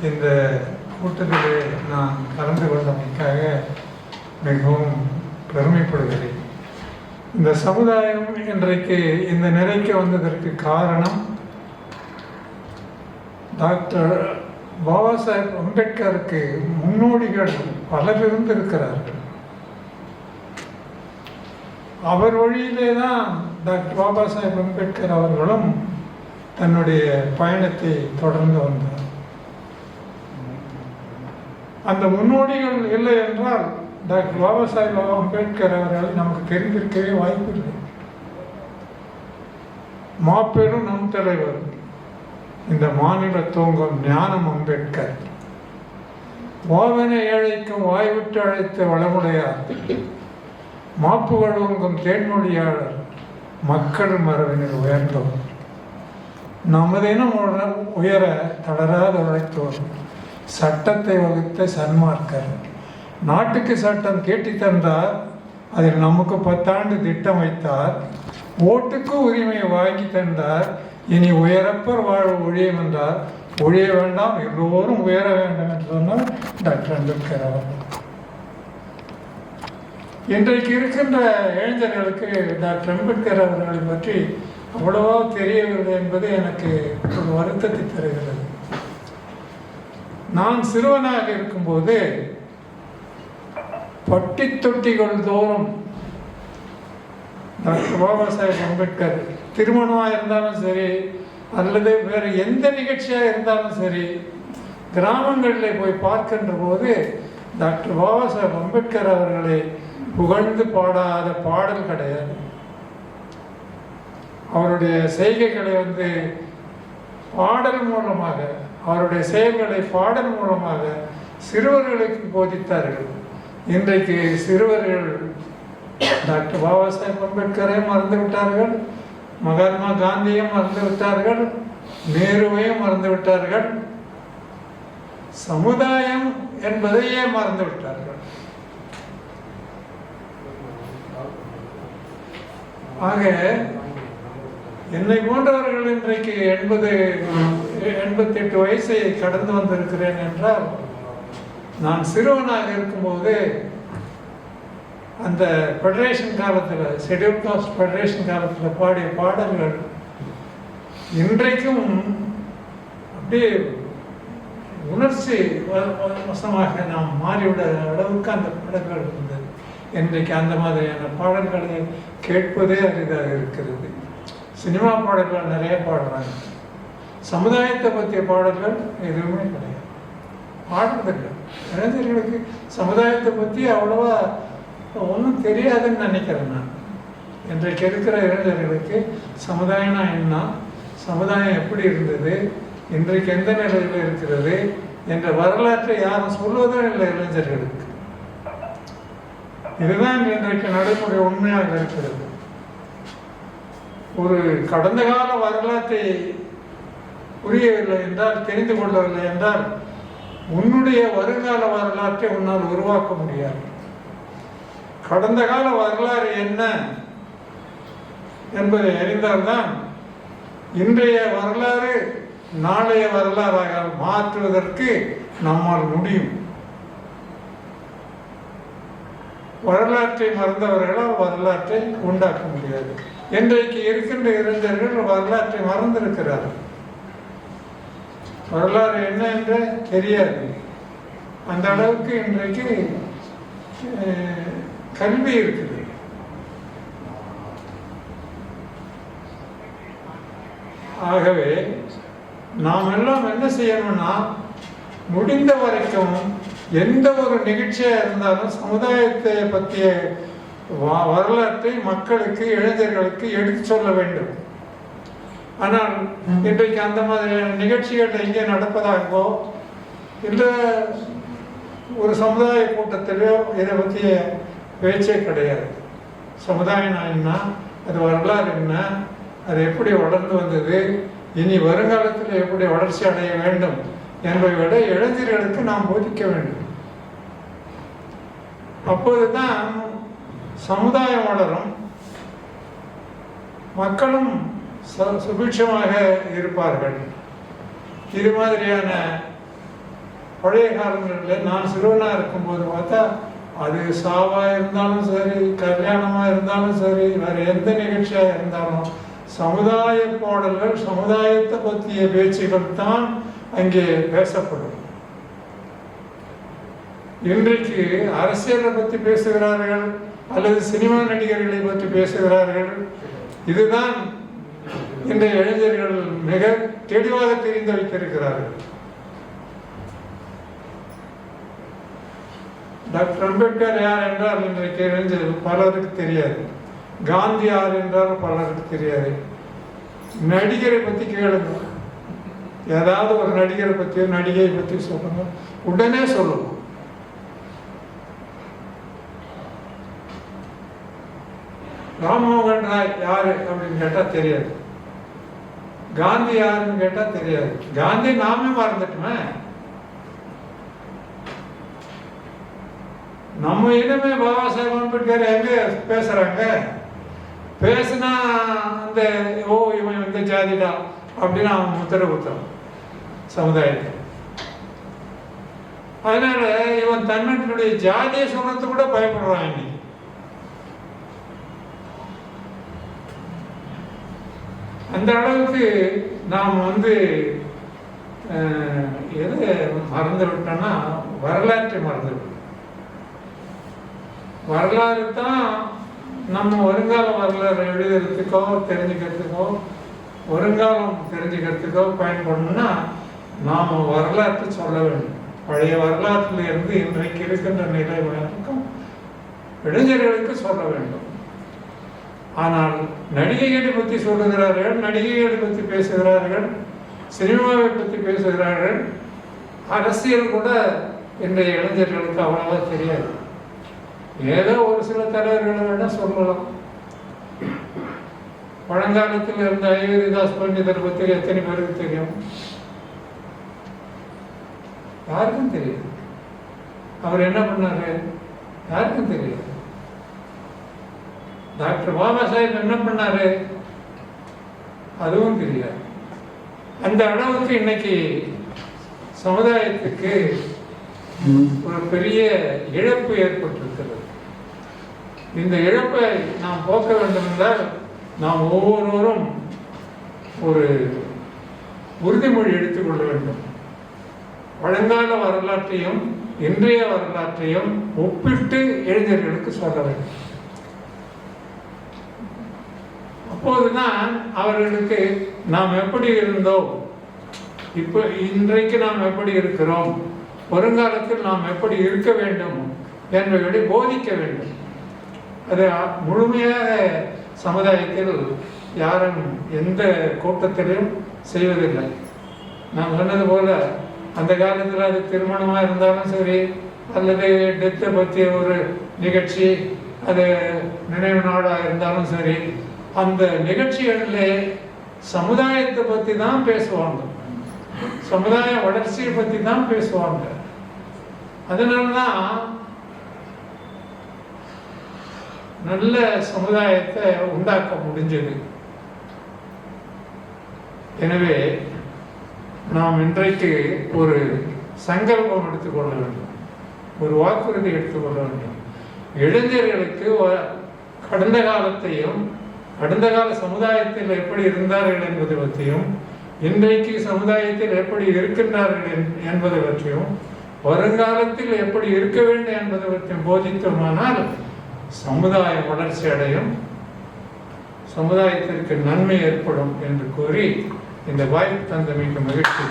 இந்த கூட்டத்திலே நான் கலந்து கொண்டமைக்காக மிகவும் பெருமைப்படுகிறேன். இந்த சமுதாயம் இன்றைக்கு இந்த நிலைக்கு வந்ததற்கு காரணம் டாக்டர் பாபா சாஹேப் அம்பேத்கருக்கு முன்னோடிகள் பலர் இருந்திருக்கிறார்கள் அவர் வழியிலே தான் டாக்டர் பாபா சாஹேப் அம்பேத்கர் அவர்களும் தன்னுடைய பயணத்தை தொடர்ந்து வந்தார் அந்த முன்னோடிகள் இல்லை என்றால் டாக்டர் பாபா சாஹேப் அம்பேத்கர் அவர்கள் நமக்கு தெரிந்திருக்கவே வாய்ப்பு இல்லை. மாப்பெரும் நம் தலைவர் இந்த மாநில தூங்கும் ஞானம் அம்பேத்கர். ஓவென ஏழைக்கும் வாய்விட்டு அழைத்த வளமுடையார். மாப்பு வழங்கும் தேன்மொழியாளர் மக்கள் மரபினர் உயர்ந்தவர் நமதினம் உயர தளராத உழைத்தோர். சட்டத்தை வகுத்த சன்மார்க்கர். நாட்டுக்கு சட்டம் கேட்டி தந்தார் அதில் நமக்கு பத்தாண்டு திட்டம் வைத்தார். ஓட்டுக்கு உரிமையை வாங்கி தந்தார். இனி உயரப்பர் வாழ ஒழிய என்றார் ஒழிய வேண்டாம் எல்லோரும் உயர வேண்டும் என்று சொன்னார் டாக்டர் அம்பேத்கர் அவர்கள். இன்றைக்கு இருக்கின்ற இளைஞர்களுக்கு டாக்டர் அம்பேத்கர் அவர்களை பற்றி அவ்வளவா தெரியவில்லை என்பது எனக்கு ஒரு வருத்தத்தை தருகிறது. நான் சிறுவனாக இருக்கும்போது பட்டி தொட்டிகள் தோறும் டாக்டர் பாபா சாஹேப் அம்பேத்கர் திருமணமாக இருந்தாலும் சரி அல்லது வேறு எந்த நிகழ்ச்சியாக இருந்தாலும் சரி கிராமங்களில் போய் பார்க்கின்ற போது டாக்டர் பாபா சாஹேப் அம்பேத்கர் அவர்களை புகழ்ந்து பாடாத பாடல் கிடையாது. அவருடைய செய்கைகளை வந்து பாடல் மூலமாக அவருடைய செயல்களை பாடல் மூலமாக சிறுவர்களுக்கு போதித்தார்கள். இன்றைக்கு சிறுவர்கள் டாக்டர் பாபா சாஹேப் அம்பேத்கரையும் மறந்து விட்டார்கள் மகாத்மா காந்தியும் மறந்து விட்டார்கள் நேருவையும் மறந்து விட்டார்கள் சமுதாயம் என்பதையே மறந்து விட்டார்கள். ஆக என்னை போன்றவர்கள் இன்றைக்கு எண்பது எண்பத்தெட்டு வயசை கடந்து வந்திருக்கிறேன் என்றால் நான் சிறுவனாக இருக்கும்போது அந்த ஃபெடரேஷன் காலத்தில் ஷெட்யூல் காஸ்ட் ஃபெடரேஷன் காலத்தில் பாடிய பாடல்கள் இன்றைக்கும் அப்படியே உணர்ச்சி வ- வசமாக நாம் மாறிவிட அளவுக்கு அந்த பாடல்கள் இருந்தது இன்றைக்கு அந்த மாதிரியான பாடல்களை கேட்பதே அரிதாக இருக்கிறது. சினிமா பாடல்கள் நிறைய பாடுறாங்க. சமுதாயத்தை பற்றிய பாடல்கள் எதுவுமே கிடையாது. பாடுறதில்லை இளைஞர்களுக்கு சமுதாயத்தை பற்றி அவ்வளோவா ஒன்றும் தெரியாதுன்னு நினைக்கிறேன் நான். இன்றைக்கு இருக்கிற இளைஞர்களுக்கு சமுதாயம்னா என்ன? சமுதாயம் எப்படி இருந்தது? இன்றைக்கு எந்த நிலையில் இருக்கிறது? என்ற வரலாற்றை யாரும் சொல்வதும் இல்லை இளைஞர்களுக்கு. இதுதான் இன்றைக்கு நடைமுறை உண்மையாக இருக்கிறது. ஒரு கடந்த கால வரலாற்றை புரியவில்லை என்றால் தெரிந்து கொள்ளவில்லை என்றால் உன்னுடைய வருங்கால வரலாற்றை உன்னால் உருவாக்க முடியாது. கடந்த கால வரலாறு என்ன என்பதை அறிந்தால்தான் இன்றைய வரலாறு நாளைய வரலாறாக மாற்றுவதற்கு நம்மால் முடியும். வரலாற்றை மறந்தவர்களால் வரலாற்றை உண்டாக்க முடியாது. இன்றைக்கு இருக்கின்ற இளைஞர்கள் வரலாற்றை மறந்திருக்கிறார்கள். வரலாறு என்ன என்று தெரியாது. அந்த அளவுக்கு இன்றைக்கு கல்வி இருக்குது. ஆகவே நாம் எல்லாம் என்ன செய்யணும்னா முடிந்த வரைக்கும் எந்த ஒரு நிகழ்ச்சியாக இருந்தாலும் சமுதாயத்தை பற்றிய வ- வரலாற்றை மக்களுக்கு இளைஞர்களுக்கு எடுத்து சொல்ல வேண்டும். ஆனால் இன்றைக்கு அந்த மாதிரியான நிகழ்ச்சிகள் எங்கே நடப்பதாகவோ இல்லை ஒரு சமுதாய கூட்டத்திலோ இதை பற்றிய பேச்சே கிடையாது. சமுதாயம் என்ன அது வரலாறு என்ன அது எப்படி வளர்ந்து வந்தது இனி வருங்காலத்தில் எப்படி வளர்ச்சி அடைய வேண்டும் என்பதை விட இளைஞர்களுக்கு நாம் போதிக்க வேண்டும். அப்போதுதான் சமுதாயம் வளரும். மக்களும் சுபிட்சமாக இருப்பார்கள். இது மாதிரியான பழைய காலங்களில் நான் சிறுவனாக இருக்கும்போது பார்த்தா அது சாவா இருந்தாலும் சரி கல்யாணமா இருந்தாலும் சரி வேற எந்த நிகழ்ச்சியா இருந்தாலும் சமுதாய பாடல்கள் சமுதாயத்தை பற்றிய பேச்சுகள் தான் அங்கே பேசப்படும். இன்றைக்கு அரசியலை பற்றி பேசுகிறார்கள் அல்லது சினிமா நடிகர்களை பற்றி பேசுகிறார்கள். இதுதான் இன்றைய இளைஞர்கள் மிக தெளிவாக தெரிந்து வைத்திருக்கிறார்கள். டாக்டர் அம்பேத்கர் யார் என்றால் இன்றைக்கு இளைஞர் பலருக்கு தெரியாது. காந்தி யார் என்றால் பலருக்கு தெரியாது. நடிகரை பற்றி கேளுங்க. ஏதாவது ஒரு நடிகரை பற்றியோ நடிகையை பற்றி சொல்லுங்க உடனே சொல்லுவோம் ராம்மோகன் ராய் யாரு அப்படின்னு கேட்டா தெரியாது. காந்தி யாருன்னு கேட்டா தெரியாது. காந்தி நாமே மறந்துட்டுமே. நம்ம இனமே பாபா சாஹிப் அம்பேத்கர் எங்க பேசுறாங்க? பேசுனா அந்த ஓ இவன் இந்த ஜாதிடா அப்படின்னு அவன் முத்திர குத்தம் சமுதாயத்தில் அதனால இவன் தன்னுடைய ஜாதியை சொல்றது கூட பயப்படுறான் இன்னைக்கு அந்த அளவுக்கு நாம் வந்து அஹ், எது மறந்து விட்டோம்னா வரலாற்றை மறந்து விட்டோம் வரலாறு தான் நம்ம வருங்கால வரலாறு எழுதுறதுக்கோ தெரிஞ்சுக்கிறதுக்கோ வருங்காலம் தெரிஞ்சுக்கிறதுக்கோ பயன்படணும்னா நாம் வரலாற்றை சொல்ல வேண்டும். பழைய வரலாற்றில் இருந்து இன்றைக்கு இருக்கின்ற நிலை வழக்கம் இளைஞர்களுக்கு சொல்ல வேண்டும். ஆனால் நடிகைகளை பற்றி சொல்லுகிறார்கள்? நடிகைகளை பற்றி பேசுகிறார்கள்? சினிமாவை பற்றி பேசுகிறார்கள்? அரசியல் கூட இன்றைய இளைஞர்களுக்கு அவ்வளவா தெரியாது. ஏதோ ஒரு சில தலைவர்களை வேணால் சொல்லலாம். பழங்காலத்தில் இருந்த ஐவரிதாஸ் பண்டிதர் பற்றி எத்தனை பேருக்கு தெரியும்? யாருக்கும் தெரியாது அவர் என்ன பண்ணாரு? யாருக்கும் தெரியாது டாக்டர் பாபா சாஹேப் என்ன பண்ணாரு? அதுவும் தெரியாது அந்த அளவுக்கு இன்னைக்கு சமுதாயத்துக்கு ஒரு பெரிய இழப்பு ஏற்பட்டிருக்கிறது. இந்த இழப்பை நாம் போக்க வேண்டும் என்றால் நாம் ஒவ்வொருவரும் ஒரு உறுதிமொழி எடுத்துக்கொள்ள வேண்டும். பழங்கால வரலாற்றையும் இன்றைய வரலாற்றையும் ஒப்பிட்டு இளைஞர்களுக்கு சொல்ல வேண்டும். அப்போதுதான் அவர்களுக்கு நாம் எப்படி இருந்தோம்? இப்போ இன்றைக்கு நாம் எப்படி இருக்கிறோம்? வருங்காலத்தில் நாம் எப்படி இருக்க வேண்டும்? என்பதை போதிக்க வேண்டும். அது முழுமையாக சமுதாயத்தில் யாரும் எந்த கூட்டத்திலையும் செய்வதில்லை. நான் சொன்னது போல அந்த காலத்தில் அது திருமணமாக இருந்தாலும் சரி அல்லது டெத்தை பற்றிய ஒரு நிகழ்ச்சி அது நினைவு நாடாக இருந்தாலும் சரி அந்த நிகழ்ச்சிகளிலே சமுதாயத்தை பற்றி தான் பேசுவாங்க. சமுதாய வளர்ச்சியை பற்றி தான் பேசுவாங்க. அதனால தான் நல்ல சமுதாயத்தை உண்டாக்க முடிஞ்சது. எனவே நாம் இன்றைக்கு ஒரு சங்கல்பம் எடுத்துக்கொள்ள வேண்டும். ஒரு வாக்குறுதி எடுத்துக்கொள்ள வேண்டும். இளைஞர்களுக்கு வ- கடந்த காலத்தையும் கடந்த கால சமுதாயத்தில் எப்படி இருந்தார்கள் என்பதை பற்றியும் இன்றைக்கு சமுதாயத்தில் எப்படி இருக்கின்றார்கள் என்- என்பதை பற்றியும் வருங்காலத்தில் எப்படி இருக்க வேண்டும் என்பதை பற்றியும் போதித்தோமானால் சமுதாயம் வளர்ச்சி அடையும் சமுதாயத்திற்கு நன்மை ஏற்படும் என்று கூறி இந்த வாய்ப்பு தந்தமைக்கு மகிழ்ச்சி.